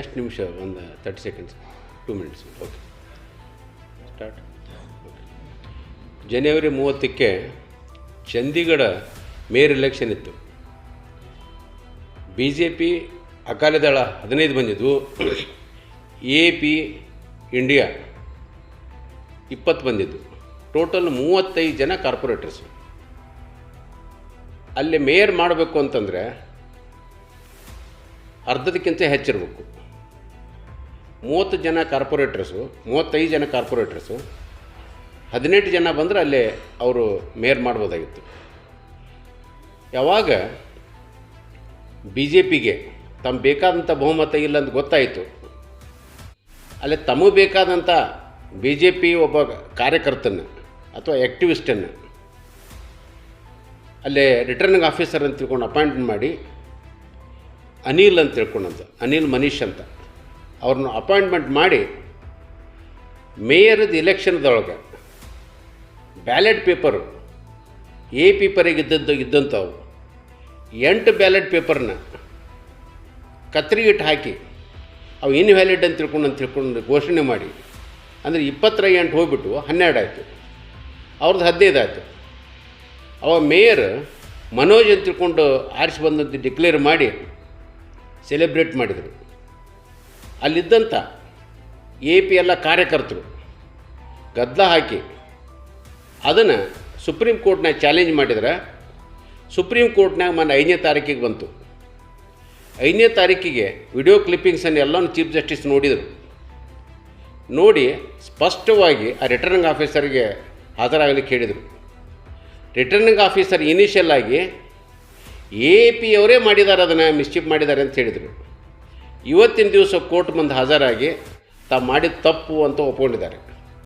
ಎಷ್ಟು ನಿಮಿಷ? ಒಂದು thirty seconds two minutes okay start ಜನವರಿ ಮೂವತ್ತಕ್ಕೆ ಚಂಡೀಗಢ ಮೇಯರ್ ಎಲೆಕ್ಷನ್ ಇತ್ತು. ಬಿ ಜೆ ಪಿ ಅಕಾಲಿದಳ ಹದಿನೈದು ಬಂದಿದ್ವು ಎ ಪಿ ಇಂಡಿಯಾ ಇಪ್ಪತ್ತು ಬಂದಿದ್ದು. ಟೋಟಲ್ ಮೂವತ್ತೈದು ಜನ ಕಾರ್ಪೊರೇಟರ್ಸು ಅಲ್ಲಿ ಮೇಯರ್ ಮಾಡಬೇಕು ಅಂತಂದರೆ ಅರ್ಧದಕ್ಕಿಂತ ಹೆಚ್ಚಿರಬೇಕು. ಮೂವತ್ತು ಜನ ಕಾರ್ಪೊರೇಟರ್ಸು, ಮೂವತ್ತೈದು ಜನ ಕಾರ್ಪೊರೇಟರ್ಸು, ಹದಿನೆಂಟು ಜನ ಬಂದರೆ ಅಲ್ಲೇ ಅವರು ಮೇಯರ್ ಮಾಡ್ಬೋದಾಗಿತ್ತು. ಯಾವಾಗ ಬಿ ಜೆ ಪಿಗೆ ತಮ್ಮ ಬೇಕಾದಂಥ ಬಹುಮತ ಇಲ್ಲ ಅಂತ ಗೊತ್ತಾಯಿತು. ಅಲ್ಲಿ ತಮಗೆ ಬೇಕಾದಂಥ ಬಿ ಜೆ ಪಿ ಒಬ್ಬ ಕಾರ್ಯಕರ್ತನ ಅಥವಾ ಆ್ಯಕ್ಟಿವಿಸ್ಟನ್ನು ಅಲ್ಲೇ ರಿಟರ್ನಿಂಗ್ ಆಫೀಸರ್ ಅಂತ ತಿಳ್ಕೊಂಡು ಅಪಾಯಿಂಟ್ಮೆಂಟ್ ಮಾಡಿ ಅನಿಲ್ ಅಂತ ತಿಳ್ಕೊಂಡಂತ, ಅನಿಲ್ ಮನೀಶ್ ಅಂತ, ಅವ್ರನ್ನ ಅಪಾಯಿಂಟ್ಮೆಂಟ್ ಮಾಡಿ ಮೇಯರ್ದು ಇಲೆಕ್ಷನ್ದೊಳಗೆ ಬ್ಯಾಲೆಟ್ ಪೇಪರು, ಎ ಪೇಪರಿಗೆ ಇದ್ದದ್ದು ಇದ್ದಂಥವು ಎಂಟು ಬ್ಯಾಲೆಟ್ ಪೇಪರ್ನ ಕತ್ರಿಗಿಟ್ಟು ಹಾಕಿ, ಅವು ಇನ್ವ್ಯಾಲಿಡ್ ಅಂತ ತಿಳ್ಕೊಂಡು ಅಂತ ತಿಳ್ಕೊಂಡು ಘೋಷಣೆ ಮಾಡಿ, ಅಂದರೆ ಇಪ್ಪತ್ತರ ಎಂಟು ಹೋಗ್ಬಿಟ್ಟು ಹನ್ನೆರಡು ಆಯಿತು, ಅವ್ರದ್ದು ಹದಿನೈದು ಆಯಿತು. ಅವ ಮೇಯರ್ ಮನೋಜ್ ಅಂತ ತಿಳ್ಕೊಂಡು ಆರಿಸಿ ಬಂದಂತ ಡಿಕ್ಲೇರ್ ಮಾಡಿ ಸೆಲೆಬ್ರೇಟ್ ಮಾಡಿದರು. ಅಲ್ಲಿದ್ದಂಥ ಎ ಪಿ ಎಲ್ಲ ಕಾರ್ಯಕರ್ತರು ಗದ್ದಲ ಹಾಕಿ ಅದನ್ನು ಸುಪ್ರೀಂ ಕೋರ್ಟ್ನಾಗ ಚಾಲೆಂಜ್ ಮಾಡಿದ್ರೆ. ಸುಪ್ರೀಂ ಕೋರ್ಟ್ನಾಗ ಮೊನ್ನೆ ಐದನೇ ತಾರೀಕಿಗೆ ಬಂತು. ಐದನೇ ತಾರೀಕಿಗೆ ವಿಡಿಯೋ ಕ್ಲಿಪ್ಪಿಂಗ್ಸನ್ನು ಎಲ್ಲನೂ ಚೀಫ್ ಜಸ್ಟಿಸ್ ನೋಡಿದರು. ನೋಡಿ ಸ್ಪಷ್ಟವಾಗಿ ಆ ರಿಟರ್ನಿಂಗ್ ಆಫೀಸರ್ಗೆ ಹಾಜರಾಗಲಿಕ್ಕೆ ಹೇಳಿದರು. ರಿಟರ್ನಿಂಗ್ ಆಫೀಸರ್ ಇನಿಷಿಯಲ್ ಆಗಿ ಎ ಪಿ ಅವರೇ ಮಾಡಿದ್ದಾರೆ, ಅದನ್ನು ಮಿಸ್ಚಿಪ್ ಮಾಡಿದ್ದಾರೆ ಅಂತ ಹೇಳಿದರು. ಇವತ್ತಿನ ದಿವಸ ಕೋರ್ಟ್ ಮುಂದೆ ಹಾಜರಾಗಿ ತಾವು ಮಾಡಿದ ತಪ್ಪು ಅಂತ ಒಪ್ಕೊಂಡಿದ್ದಾರೆ.